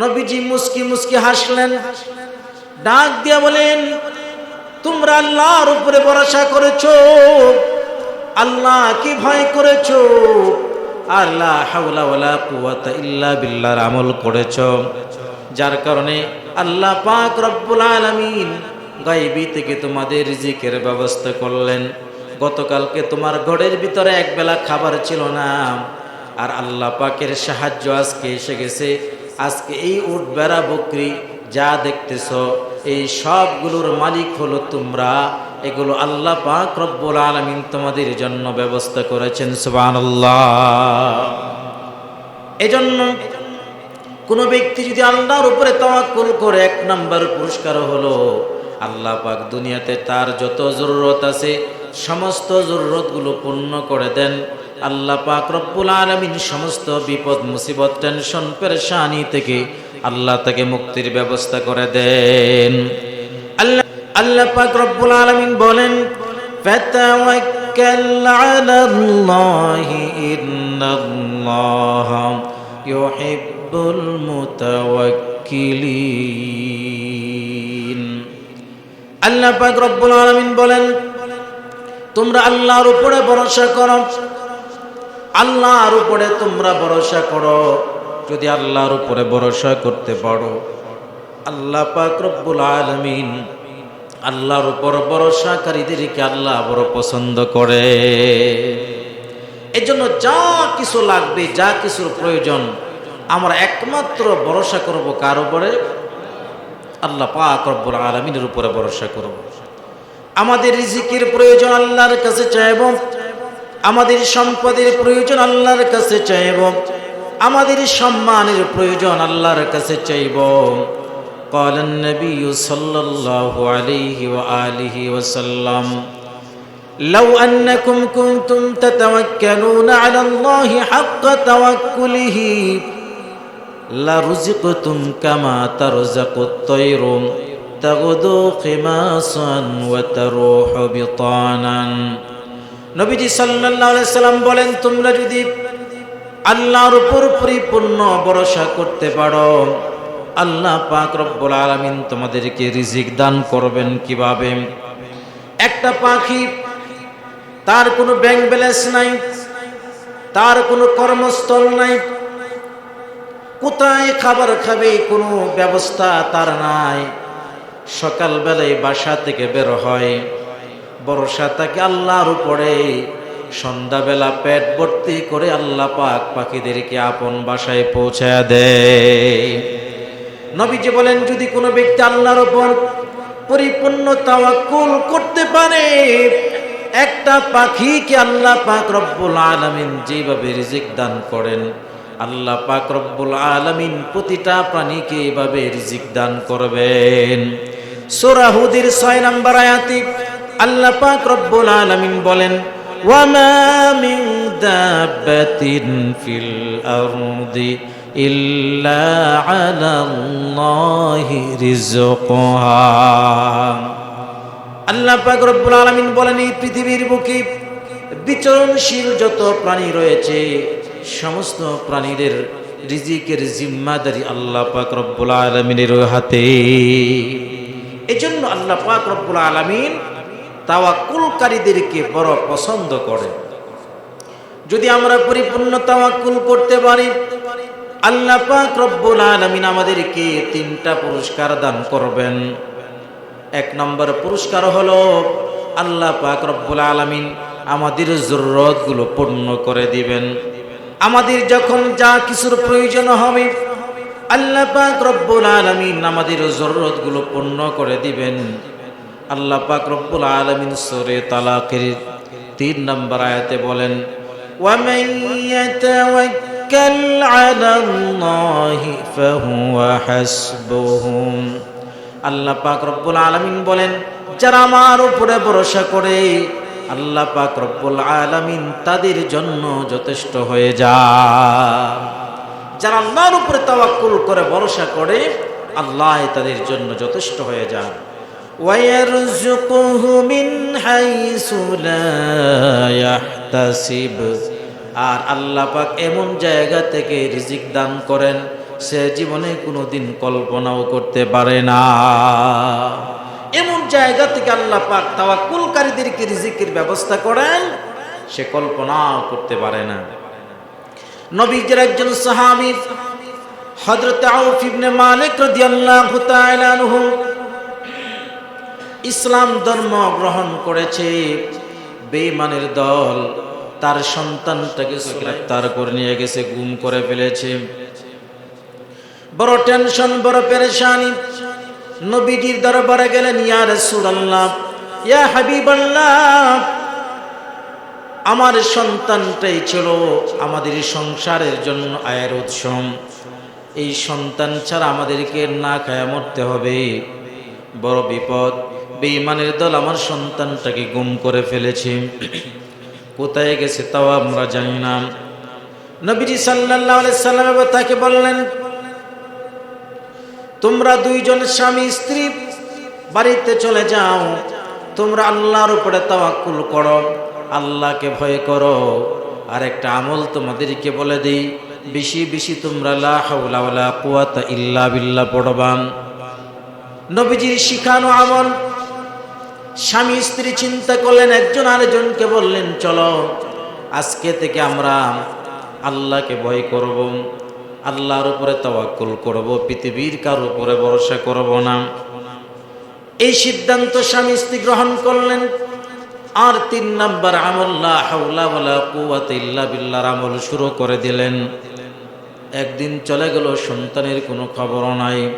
নবীজি মুস্কি মুস্কি হাসলেন। ডাক দিয়া বলেন, তোমরা আল্লাহর উপরে ভরসা করেছ, আল্লাহ কি ভয় করেছ? আল্লাহ হাওলা ওয়ালা কুওয়াতা ইল্লা বিল্লাহর আমল করেছ। যার কারণে আল্লাহ পাক রব্বুল আলামিন গাইবি থেকে তোমাদের রিজিকের ব্যবস্থা করলেন। গতকালকে তোমার ঘরের ভিতরে একবেলা খাবার ছিল না। আর আল্লাহ পাকের সাহায্য আজকে এসে গেছে। আজকে এই উট বেড়া বকরি যা দেখতেছ, এই সবগুলোর মালিক হলো তোমরা। এগুলো আল্লাহ পাক রব্বুল আলামিন তোমাদের জন্য ব্যবস্থা করেছেন, সুবহানাল্লাহ। এজন্য কোন ব্যক্তি যদি আল্লাহর উপরে তাওয়াক্কুল করে, এক নাম্বার পুরস্কার হলো আল্লাহ পাক দুনিয়াতে তার যত জরুরত আছে, সমস্ত জরুরতগুলো পূর্ণ করে দেন। আল্লাহ পাক রব্বুল আলামিন সমস্ত বিপদ, মুসিবত, টেনশন, পেরেশানি থেকে আল্লাহ তাকে মুক্তির ব্যবস্থা করে দেন। আল্লাহ আল্লাহ পাক রব্বুল আলামিন বলেন, ফাতাওয়াক্কাল আলাল্লাহি ইন্নাল্লাহা ইউহিব্বুল মুতাওয়াক্কিলিন। আল্লাহ পাক রব্বুল আলামিন বলেন, তোমরা আল্লাহর উপরে ভরসা করো। আল্লাহর উপরে তোমরা ভরসা করো। যদি আল্লাহর উপরে ভরসা করতে পারো, আল্লাহ পাক রব্বুল আলামিন আল্লাহর উপর ভরসাকারীদেরকে আল্লাহ বড় পছন্দ করে। এই জন্য যা কিছু লাগবে, যা কিছুর প্রয়োজন, আমরা একমাত্র ভরসা করব কার উপরে? আল্লাহ পাক রব্বুল আলমিনের উপরে ভরসা করব। আমাদের রিজিকের প্রয়োজন আল্লাহর কাছে চাইব। আমাদের সম্পদের প্রয়োজন আল্লাহর কাছে চাইব আমাদের সম্মানের প্রয়োজন আল্লাহর কাছে চাইব قال النبي صلى الله عليه وآله وسلم لو أنكم كنتم تتوكلون على الله حق توكله لرزقتم كما ترزق الطير تغدو خماصا وتروح بطانا নবীজি আলাইহি সাল্লাম বলেন, তোমরা যদি আল্লাহর উপর পরিপূর্ণ ভরসা করতে পারো, আল্লাহ পাক রব্বুল আলামিন তোমাদেরকে রিজিক দান করবেন কীভাবে? একটা পাখি, তার কোনো ব্যাংক ব্যালেন্স নাই, তার কোনো কর্মস্থল নাই, কোথায় খাবার খাবে কোনো ব্যবস্থা তার নাই। সকালবেলায় বাসা থেকে বের হয়। বর্ষা তাকে আল্লাহর উপরে। সন্ধ্যাবেলা পেট ভর্তি করে আল্লাহ পাক পাখিদেরকে আপন বাসায় পৌঁছায় দেয়। নবীজি বলেন, যদি কোনো ব্যক্তি আল্লাহর উপর পরিপূর্ণ তাওয়াক্কুল করতে পারে, একটা পাখিকে আল্লাহ পাক রব্বুল আলামিন যেভাবে রিজিক দান করেন, আল্লাহ পাক রব্বুল আলামিন প্রতিটা প্রাণীকে এভাবে রিজিক দান করবেন। সোরাহুদির ছয় 6 নম্বর আয়াতে আল্লাহ পাক রব্বুল আলামিন বলেন, ওয়ামা মিন দাব্বাতিন ফিল আরদি ইল্লা আলাল্লাহি রিজকুহা আল্লাহ পাক রব্বুল আলামিন বলেন, এই পৃথিবীর বুকে বিচরণশীল যত প্রাণী রয়েছে, সমস্ত প্রাণীদের রিজিকের জিম্মাদারি আল্লাহ পাক রব্বুল আলামিনের হাতে। এজন্য আল্লাহ পাক রব্বুল আলামিন তাওয়াক্কুলকারীদেরকে বড় পছন্দ করে। যদি আমরা পরিপূর্ণ তাওয়াক্কুল করতে পারি, আল্লাহ পাক রব্বুল আলামিন আমাদেরকে তিনটা পুরস্কার দান করবেন। এক নম্বর পুরস্কার হলো আল্লাহ পাক রব্বুল আলামিন আমাদের জরুরতগুলো পূর্ণ করে দিবেন। আমাদের যখন যা কিছুর প্রয়োজন হবে, আল্লাহ পাক রব্বুল আলামিন আমাদের জরুরতগুলো পূর্ণ করে দিবেন। আল্লাহ পাক রব্বুল আলামিন সূরা তালাকের তিন নম্বর আয়াতে বলেন আল্লাহ পাক রব্বুল আলামিন বলেন, যারা আমার উপরে ভরসা করে, আল্লাহ পাক রব্বুল আলামিন তাদের জন্য যথেষ্ট হয়ে যায় যারা আল্লাহর উপরে তাওয়াক্কুল করে, ভরসা করে, আল্লাহ তাদের জন্য যথেষ্ট হয়ে যান। ويرزقه من حيث لا يحتسب আর আল্লাহ পাক এমন জায়গা থেকে রিজিক দান করেন সে জীবনে কোনো দিন কল্পনাও করতে পারে না এমন জায়গা থেকে আল্লাহ পাক তাওয়াক্কুলকারীদেরকে রিজিকের ব্যবস্থা করেন সে কল্পনাও করতে পারে না নবীজের একজন সাহাবী হযরত আউফ ইবনে মালিক রাদিয়াল্লাহু তাআলা আনহু ইসলাম ধর্ম গ্রহণ করেছে। বেঈমানের দল তার সন্তানটাকে গ্রেফতার করে নিয়ে গেছে, গুম করে ফেলেছে। বড় টেনশন, বড় পেরেশানি। নবীজির দরবারে গেলেন, ইয়া রাসূলুল্লাহ, ইয়া হাবিবাল্লাহ, আমার সন্তানটাই ছিল আমাদের সংসারের জন্য আয়ের উৎস এই সন্তান ছাড়া আমাদেরকে না খায়া মরতে হবে। বড় বিপদ। বেঈমানের দল আমার সন্তানটাকে গুম করে ফেলেছে। কোথায় গেছে তাও আমরা জানি না। নবীজি সাল্লাল্লাহু আলাইহি সাল্লাম এবার তাকে বললেন, তোমরা দুইজন স্বামী, স্ত্রী, বাড়িতে চলে যাও। তোমরা আল্লাহর উপরে তাওয়াক্কুল করো, আল্লাহকে ভয় করো। আর একটা আমল তোমাদেরকে বলে দেই, বেশি বেশি তোমরা লা হাওলা ওয়ালা কুওয়াতা ইল্লা বিল্লাহ পড়বাম নবীজির শিখানো আমল স্বামী স্ত্রী চিন্তা করলেন, একজন আরেকজনকে বললেন, চলো, আজকে থেকে আমরা আল্লাহকে ভয় করব, আল্লাহর উপরে তাওয়াক্কুল করব, পৃথিবীর কার উপরে ভরসা করব না। এই সিদ্ধান্ত স্বামী স্ত্রী গ্রহণ করলেন। আর তিন নাম্বার আমল্লা হাউলা ওয়ালা কুওয়াতা ইল্লা বিল্লাহর আমল শুরু করে দিলেন। একদিন চলে গেল, সন্তানের কোনো খবর নাই।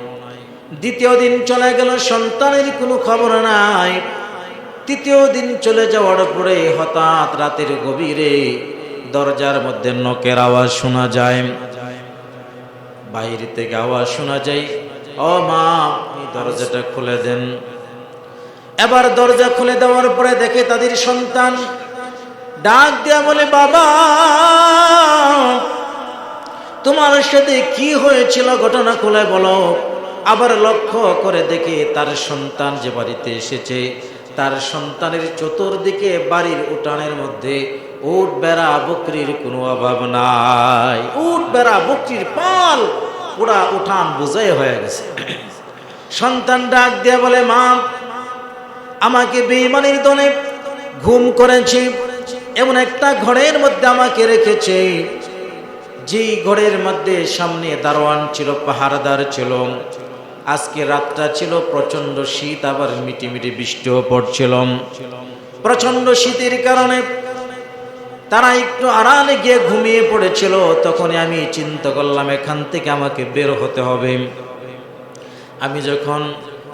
দ্বিতীয় দিন চলে গেল, সন্তানের কোনো খবর নাই। তৃতীয় দিন চলে যাওয়ার পরে হঠাৎ রাতের গভীরে দরজার মধ্যে নকের আওয়াজ শোনা যায়। বাইরে থেকে আওয়াজ শোনা যায়, ও মা দরজাটা খুলে দেন। এবার দরজা খুলে দেওয়ার পরে দেখে তাদের সন্তান ডাক দেয়া বলে, বাবা, তোমার সাথে কি হয়েছিল ঘটনা খুলে বলো। আবার লক্ষ্য করে দেখে তার সন্তান যে বাড়িতে এসেছে তার সন্তানের চতুর্দিকে বাড়ির উঠানের মধ্যে উট বেড়া বকরির কোনো অভাব নাই। উট বেড়া বকরির পাল পুরা উঠান বোঝাই হয়ে গেছে। সন্তান ডাক দিয়ে বলে, মা, আমাকে বেইমানির দনে ঘুম করেছে। এমন একটা ঘরের মধ্যে আমাকে রেখেছে। যেই ঘরের মধ্যে সামনে দারোয়ান ছিল, পাহারাদার ছিল। আজকে রাতটা ছিল প্রচণ্ড শীত, আবার মিটি মিটি বৃষ্টিও পড়ছিল। প্রচণ্ড শীতের কারণে তারা একটু আড়ালে গিয়ে ঘুমিয়ে পড়েছিল, তখনই আমি চিন্তা করলাম, এখান থেকে আমাকে বের হতে হবে। আমি যখন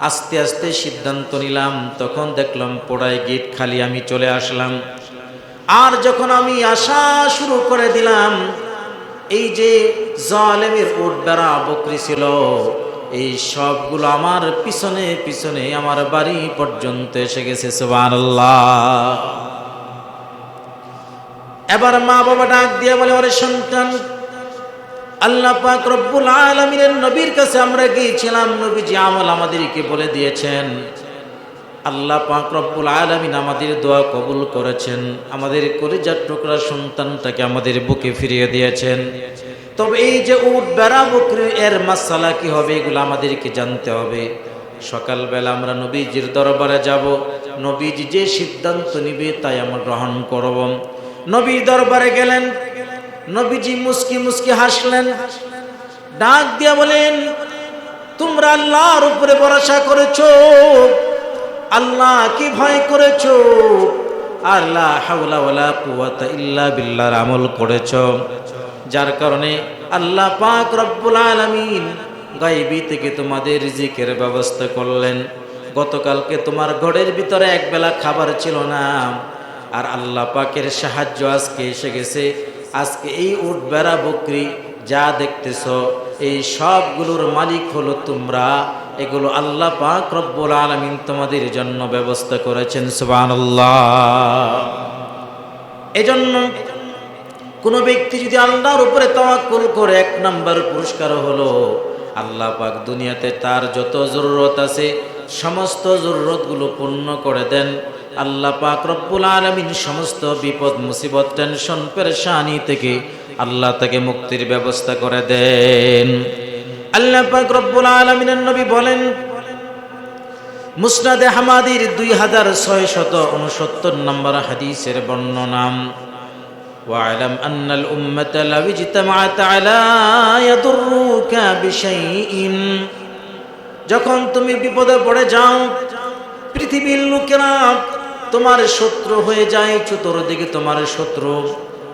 আস্তে আস্তে সিদ্ধান্ত নিলাম, তখন দেখলাম পোড়ায় গেট খালি, আমি চলে আসলাম। আর যখন আমি আসা শুরু করে দিলাম, এই যে জালেমের উট বেড়া, বকরি ছিল এই সবগুলো আমার পিছনে পিছনে আমার বাড়ি পর্যন্ত এসে গেছে এবার মা বাবা ডাক দিয়ে বলে, ওরে সন্তান, আল্লাহ পাক রব্বুল আলমিনের নবীর কাছে আমরা গিয়েছিলাম, নবীজি আমল আমাদেরকে বলে দিয়েছেন। আল্লাহ পাক রব্বুল আলমিন আমাদের দোয়া কবুল করেছেন, আমাদের কলিজার টুকরা সন্তানটাকে আমাদের বুকে ফিরিয়ে দিয়েছেন। তবে এই যে উট বেড়া বকরি এর মাসালা কি হবে, এগুলো আমাদেরকে জানতে হবে। সকালবেলা আমরা নবীজির দরবারে যাব। নবীজি যে সিদ্ধান্ত নিবে, তাই আমরা গ্রহণ করব। নবীর দরবারে গেলেন। নবীজি মুস্কি মুস্কি হাসলেন। ডাক দিয়া বলেন, তোমরা আল্লাহর উপরে ভরসা করেছ, আল্লাহ কি ভয় করেছ? আল্লাহ হাওলা ওয়ালা কুওয়াতা ইল্লা বিল্লাহর আমল করেছ। যার কারণে আল্লাহ পাক রব্বুল আলামিন গাইবি থেকে তোমাদের রিজিকের ব্যবস্থা করলেন। গতকালকে তোমার ঘরের ভিতরে একবেলা খাবার ছিল না। আর আল্লাহ পাকের সাহায্য আজকে এসে গেছে। আজকে এই উট বেড়া বকরি যা দেখতেছ, এই সবগুলোর মালিক হলো তোমরা। এগুলো আল্লাহ পাক রব্বুল আলমিন তোমাদের জন্য ব্যবস্থা করেছেন, সুবহানাল্লাহ। এজন্য কোনো ব্যক্তি যদি আল্লাহর উপরে তাওয়াক্কুল করে, এক নাম্বার পুরস্কার হলো আল্লাহ পাক দুনিয়াতে তার যত জরুরত আছে, সমস্ত জরুরতগুলো পূর্ণ করে দেন। আল্লাহ পাক রব্বুল আলমিন সমস্ত বিপদ, মুসিবত, টেনশন, পেরেশানি থেকে আল্লাহ তাকে মুক্তির ব্যবস্থা করে দেন। আল্লাহ পাক রব্বুল আলমিনের নবী বলেন, মুসনাদে হামাদির দুই হাজার ছয় শত উনসত্তর নম্বর হাদিসের বর্ণনাম واعلم أن الأمة لو اجتمعت على يضروك بشيء যখন তুমি বিপদে পড়ে যাও পৃথিবীর লোকেরা তোমার শত্রু হয়ে যায় চতুর্দিকে তোমার শত্রু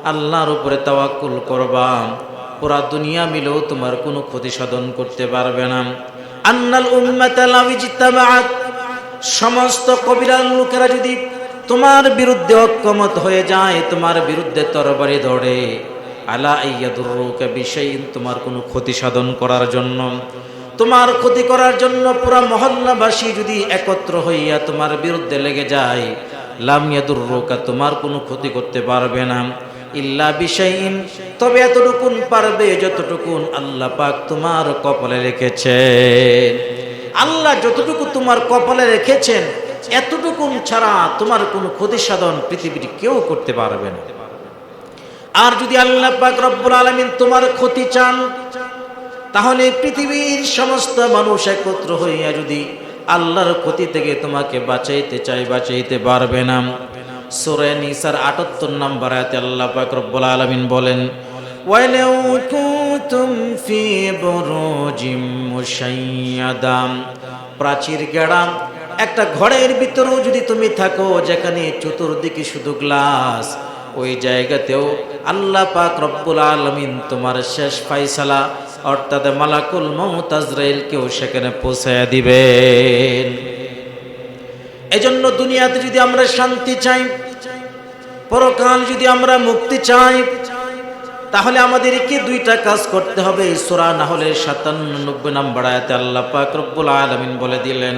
আল্লাহর উপরে তাওয়াক্কুল করবা পুরা দুনিয়া মিলেও তোমার কোনো ক্ষতি সাধন করতে পারবে না আন্নাল উম্মাতা লাউ ইজতামাআত সমস্ত কবিরার লোকেরা যদি তোমার বিরুদ্ধে ঐক্যমত হয়ে যায়, তোমার বিরুদ্ধে তরবারি ধরে আলা ইয়াদুরুকা বিশাইইন তোমার কোনো ক্ষতি সাধন করার জন্য। তোমার ক্ষতি করার জন্য পুরা মহল্লাবাসী যদি একত্র হইয়া তোমার বিরুদ্ধে লেগে যায়, লাম ইয়াদুরুকা তোমার কোনো ক্ষতি করতে পারবে না। ইল্লা বিশাইইন তবে এতটুকুন পারবে যতটুকুন আল্লাহ পাক তোমার কপালে রেখেছেন। আল্লাহ যতটুকু তোমার কপালে রেখেছেন এতটুকুন ছাড়া তোমার কোনো ক্ষতি সাধন পৃথিবীর কেউ করতে পারবে না আর যদি আল্লাহ পাক রব্বুল আলমিন তোমার ক্ষতি চান তাহলে পৃথিবীর সমস্ত মানুষ একত্র হইয়া যদি আল্লাহর ক্ষতি থেকে তোমাকে বাঁচাইতে চাই বাঁচাইতে পারবে না সোরে নিসার আটাত্তর নম্বর আয়াতে আল্লাহ পাক রব্বুল আলমিন বলেন ولو كنتم في بروج مشيدة প্রাচীর গেড়াম একটা ঘরের ভিতরেও যদি তুমি থাকো, যেখানে চতুর্দিকে শুধু গ্লাস, ওই জায়গাতেও আল্লাহ পাক রব্বুল আলমিন তোমার শেষ ফাইসালা, অর্থাৎ মালাকুল মমত আজরাইলকেও সেখানে পৌঁছায় দিবেন। এজন্য দুনিয়াতে যদি আমরা শান্তি চাই, পরকাল যদি আমরা মুক্তি চাই, তাহলে আমাদেরকে দুইটা কাজ করতে হবে। সোরা না হলে সাতানব্বই নাম্বার আয়াতে আল্লাহ পাক রব্বুল আলমিন বলে দিলেন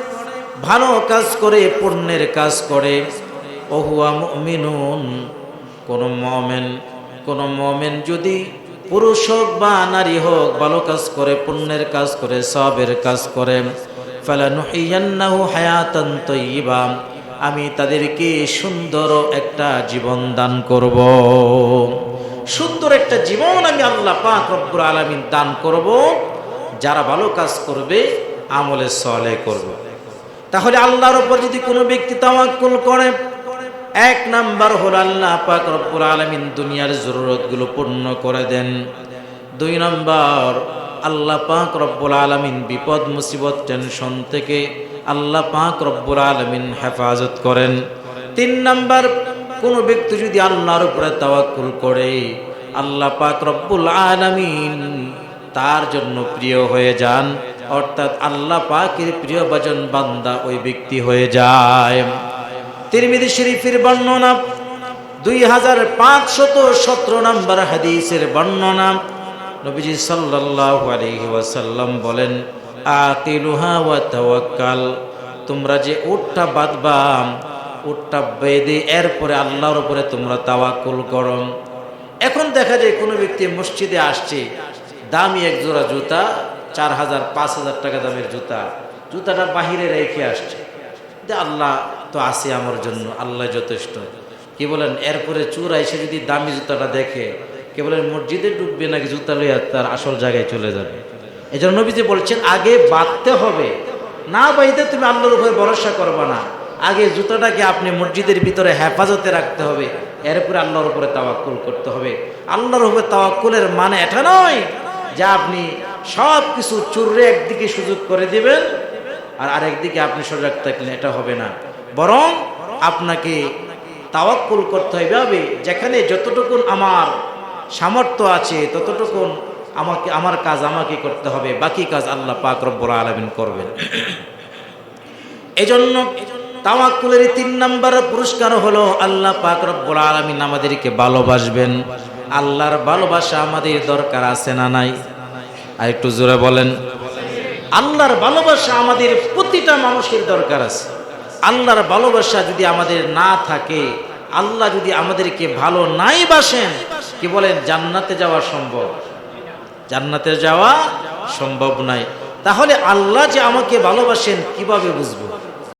ভালো কাজ করে, পুণ্যের কাজ করে। অহুয়া মুমিনুন, কোন মমেন কোন মমেন যদি পুরুষ হোক বা নারী হোক, ভালো কাজ করে, পুণ্যের কাজ করে, সবের কাজ করে। ফালানুহিয়ান্নাহু হায়াতান আমি তাদেরকে সুন্দর একটা জীবন দান করব। সুন্দর একটা জীবন আমি আল্লাহ পাক আলামিন দান করব। যারা ভালো কাজ করবে, আমলে সলে করবে। তাহলে আল্লাহর উপর যদি কোনো ব্যক্তি তাওয়াক্কুল করে, এক নাম্বার হল আল্লাহ পাক রব্বুল আলামিন দুনিয়ার জরুরতগুলো পূর্ণ করে দেন। দুই নাম্বার, আল্লাহ পাক রব্বুল আলামিন বিপদ, মুসিবত, টেনশন থেকে আল্লাহ পাক রব্বুল আলামিন হেফাজত করেন। তিন নাম্বার, কোন ব্যক্তি যদি আল্লাহর উপরে তাওয়াক্কুল করে, আল্লাহ পাক রব্বুল আলামিন তার জন্য প্রিয় হয়ে যান। অর্থাৎ আল্লাহ পাকের প্রিয় ভজন বান্দা ওই ব্যক্তি হয়ে যায়। তিরমিদি শরীফের বর্ণনা, দুই হাজার পাঁচশত সতেরো নম্বর হাদিসের বর্ণনা। নবীজি সাল্লাল্লাহু আলাইহি ওয়াসাল্লাম বলেন আকিলুহা ওয়া তাওয়াক্কাল। তোমরা যে উটটা বাঁধবা, উটটা বেঁধে এরপরে আল্লাহর উপরে তোমরা তাওয়াক্কুল করো। এখন দেখা যায় কোনো ব্যক্তি মসজিদে আসছে, দামি এক জোড়া জুতা চার হাজার, পাঁচ হাজার টাকা দামের জুতা। জুতাটা বাহিরে রেখে আসছে। যে আল্লাহ তো আছে আমার জন্য, আল্লাহ যথেষ্ট। কি বলেন, এরপরে চূড়া এসে যদি দামি জুতাটা দেখে, কে বলেন, মসজিদে ডুববে নাকি জুতা লইয়া তার আসল জায়গায় চলে যাবে। এই জন্য নবীজি বলছেন, আগে বাঁধতে হবে। না বাইতে তুমি আল্লাহর উপরে ভরসা করবা না। আগে জুতাটাকে আপনি মসজিদের ভিতরে হেফাজতে রাখতে হবে। এরপরে আল্লাহর উপরে তাওয়াক্কুল করতে হবে। আল্লাহর উপরে তাওয়াক্কুলের মানে এটা নয় যা আপনি সব কিছু চুররে একদিকে সুযোগ করে দিবেন আর আরেকদিকে আপনি সজাগ থাকলেন, এটা হবে না। বরং আপনাকে তাওয়াক্কুল করতে হবে যেখানে যতটুকুন আমার সামর্থ্য আছে, ততটুকুন আমাকে, আমার কাজ আমাকে করতে হবে, বাকি কাজ আল্লাহ পাক রব্বুল আলামিন করবেন। এজন্য তাওয়াক্কুলের তিন নম্বর পুরস্কার হলো আল্লাহ পাক রব্বুল আলামিন আমাদেরকে ভালোবাসবেন। আল্লাহর ভালোবাসা আমাদের দরকার আছে না নাই? আর একটু জোরে বলেন। আল্লাহর ভালোবাসা আমাদের প্রতিটা মানুষের দরকার আছে। আল্লাহর ভালোবাসা যদি আমাদের না থাকে, আল্লাহ যদি আমাদেরকে ভালো নাই বাসেন, কি বলেন, জান্নাতে যাওয়া সম্ভব। জান্নাতে যাওয়া সম্ভব নাই। তাহলে আল্লাহ যে আমাকে ভালোবাসেন কীভাবে বুঝব?